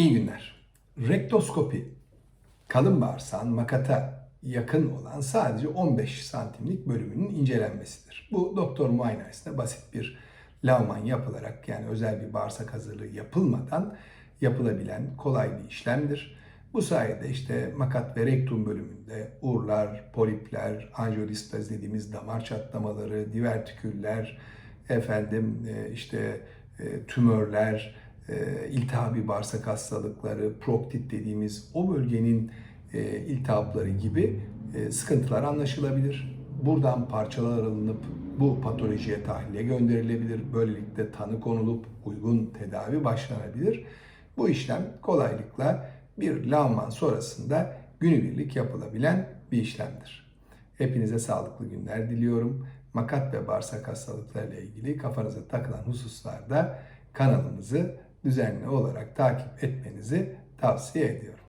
İyi günler. Rektoskopi, kalın bağırsağın makata yakın olan sadece 15 santimlik bölümünün incelenmesidir. Bu doktor muayenesinde basit bir lavman yapılarak yani özel bir bağırsak hazırlığı yapılmadan yapılabilen kolay bir işlemdir. Bu sayede işte makat ve rektum bölümünde uğurlar, polipler, anjiyodistaz dediğimiz damar çatlamaları, divertiküller, efendim e, işte e, tümörler, iltihabi bağırsak hastalıkları, proktit dediğimiz o bölgenin e, iltihapları gibi e, sıkıntılar anlaşılabilir. Buradan parçalar alınıp bu patolojiye tahlile gönderilebilir. Böylelikle tanı konulup uygun tedavi başlanabilir. Bu işlem kolaylıkla bir lavman sonrasında günübirlik yapılabilen bir işlemdir. Hepinize sağlıklı günler diliyorum. Makat ve bağırsak hastalıklarıyla ilgili kafanıza takılan hususlarda kanalımızı düzenli olarak takip etmenizi tavsiye ediyorum.